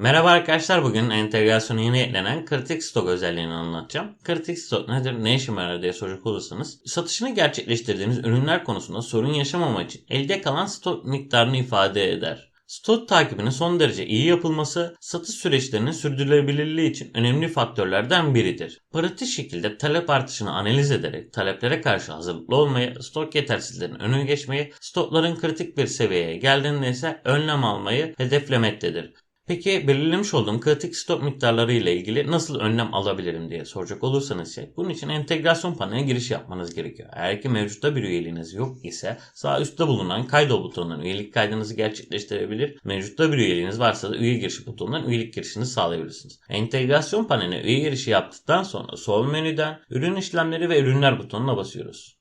Merhaba arkadaşlar bugün entegrasyona yeni eklenen kritik stok özelliğini anlatacağım. Kritik stok nedir, ne işe yarar diye soracak olursanız satışını gerçekleştirdiğimiz ürünler konusunda sorun yaşamamak için elde kalan stok miktarını ifade eder. Stok takibinin son derece iyi yapılması satış süreçlerinin sürdürülebilirliği için önemli faktörlerden biridir. Pratik şekilde talep artışını analiz ederek taleplere karşı hazırlıklı olmayı, stok yetersizliklerinin önüne geçmeyi, stokların kritik bir seviyeye geldiğinde ise önlem almayı hedeflemektedir. Peki belirlemiş olduğum kritik stok miktarları ile ilgili nasıl önlem alabilirim diye soracak olursanız ise bunun için entegrasyon paneline giriş yapmanız gerekiyor. Eğer ki mevcutta bir üyeliğiniz yok ise sağ üstte bulunan kaydol butonundan üyelik kaydınızı gerçekleştirebilir. Mevcutta bir üyeliğiniz varsa da üye girişi butonundan üyelik girişini sağlayabilirsiniz. Entegrasyon paneline üye girişi yaptıktan sonra sol menüden ürün işlemleri ve ürünler butonuna basıyoruz.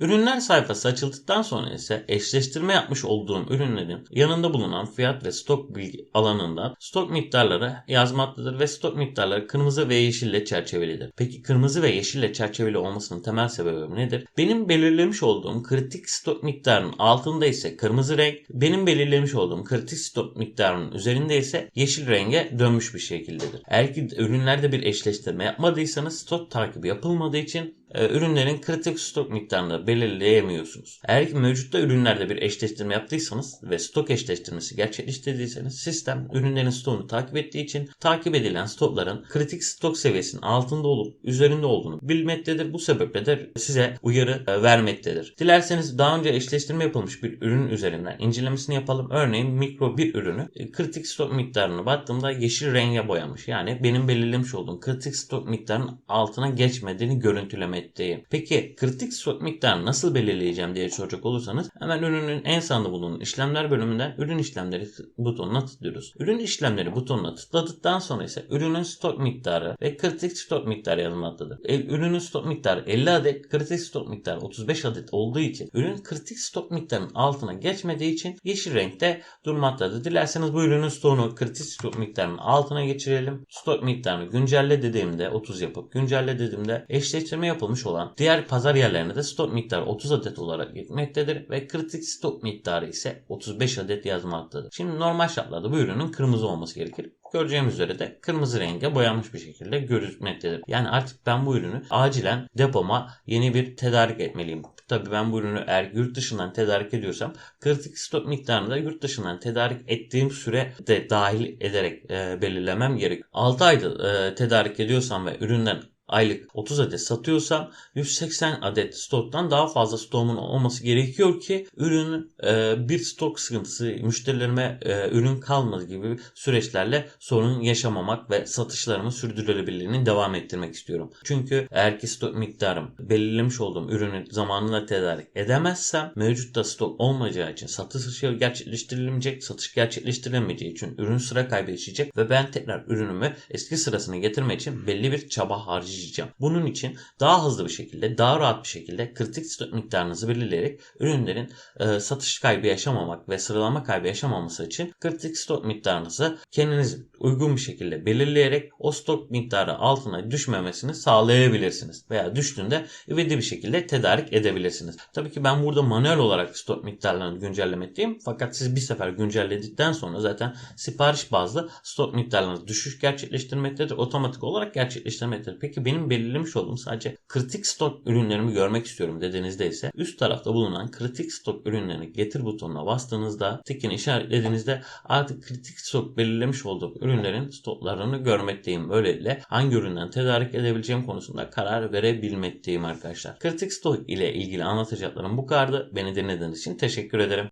Ürünler sayfası açıldıktan sonra ise eşleştirme yapmış olduğum ürünlerin yanında bulunan fiyat ve stok bilgi alanında stok miktarları yazmaktadır ve stok miktarları kırmızı ve yeşille çerçevelidir. Peki kırmızı ve yeşille çerçeveli olmasının temel sebebi nedir? Benim belirlemiş olduğum kritik stok miktarının altında ise kırmızı renk, benim belirlemiş olduğum kritik stok miktarının üzerinde ise yeşil renge dönmüş bir şekildedir. Eğer ki ürünlerde bir eşleştirme yapmadıysanız stok takibi yapılmadığı için e, ürünlerin kritik stok miktarını belirleyemiyorsunuz. Eğer ki mevcutta ürünlerde bir eşleştirme yaptıysanız ve stok eşleştirmesi gerçekleştirdiyseniz sistem ürünlerin stokunu takip ettiği için takip edilen stokların kritik stok seviyesinin altında olup üzerinde olduğunu bilmektedir. Bu sebeple de size uyarı e, vermektedir. Dilerseniz daha önce eşleştirme yapılmış bir ürün üzerinden incelemesini yapalım. Örneğin mikro bir ürünü e, kritik stok miktarına baktığımda yeşil renge boyamış. Yani benim belirlemiş olduğum kritik stok miktarının altına geçmediğini görüntülemek ettiğim. Peki kritik stok miktarını nasıl belirleyeceğim diye soracak olursanız hemen ürünün en sağında bulunan işlemler bölümünden ürün işlemleri butonuna tıklıyoruz. Ürün işlemleri butonuna tıkladıktan sonra ise ürünün stok miktarı ve kritik stok miktarı yazılmaktadır. E, ürünün stok miktarı 50 adet, kritik stok miktarı 35 adet olduğu için ürün kritik stok miktarının altına geçmediği için yeşil renkte durmaktadır. Dilerseniz bu ürünün stokunu kritik stok miktarının altına geçirelim. Stok miktarını güncelle dediğimde 30 yapıp güncelle dediğimde eşleştirme yapılmış yapılmış olan diğer pazar yerlerine de stok miktarı 30 adet olarak gitmektedir ve kritik stok miktarı ise 35 adet yazmaktadır. Şimdi normal şartlarda bu ürünün kırmızı olması gerekir. Göreceğimiz üzere de kırmızı renge boyanmış bir şekilde görünmektedir. Yani artık ben bu ürünü acilen depoma yeni bir tedarik etmeliyim. Tabii ben bu ürünü eğer yurt dışından tedarik ediyorsam kritik stok miktarını da yurt dışından tedarik ettiğim süre de dahil ederek e, belirlemem gerek. 6 ayda e, tedarik ediyorsam ve üründen aylık 30 adet satıyorsam 180 adet stoktan daha fazla stoğumun olması gerekiyor ki ürün e, bir stok sıkıntısı müşterilerime e, ürün kalmadı gibi süreçlerle sorun yaşamamak ve satışlarımı sürdürülebilirliğini devam ettirmek istiyorum. Çünkü eğer ki stok miktarım belirlemiş olduğum ürünü zamanında tedarik edemezsem mevcutta stok olmayacağı için satış gerçekleştirilemeyecek, satış gerçekleştirilemeyeceği için ürün sıra kaybedecek ve ben tekrar ürünümü eski sırasına getirmek için belli bir çaba harcayacağım harcayacağım. Bunun için daha hızlı bir şekilde, daha rahat bir şekilde kritik stok miktarınızı belirleyerek ürünlerin e, satış kaybı yaşamamak ve sıralama kaybı yaşamaması için kritik stok miktarınızı kendiniz uygun bir şekilde belirleyerek o stok miktarı altına düşmemesini sağlayabilirsiniz. Veya düştüğünde ivedi bir şekilde tedarik edebilirsiniz. Tabii ki ben burada manuel olarak stok miktarlarını güncellemekteyim. Fakat siz bir sefer güncelledikten sonra zaten sipariş bazlı stok miktarlarınız düşüş gerçekleştirmektedir. Otomatik olarak gerçekleştirmektedir. Peki benim belirlemiş olduğum sadece kritik stok ürünlerimi görmek istiyorum dediğinizde ise üst tarafta bulunan kritik stok ürünlerini getir butonuna bastığınızda tikini işaretlediğinizde artık kritik stok belirlemiş olduğum ürünlerin stoklarını görmekteyim. Böylelikle hangi üründen tedarik edebileceğim konusunda karar verebilmekteyim arkadaşlar. Kritik stok ile ilgili anlatacaklarım bu kadardı. Beni dinlediğiniz için teşekkür ederim.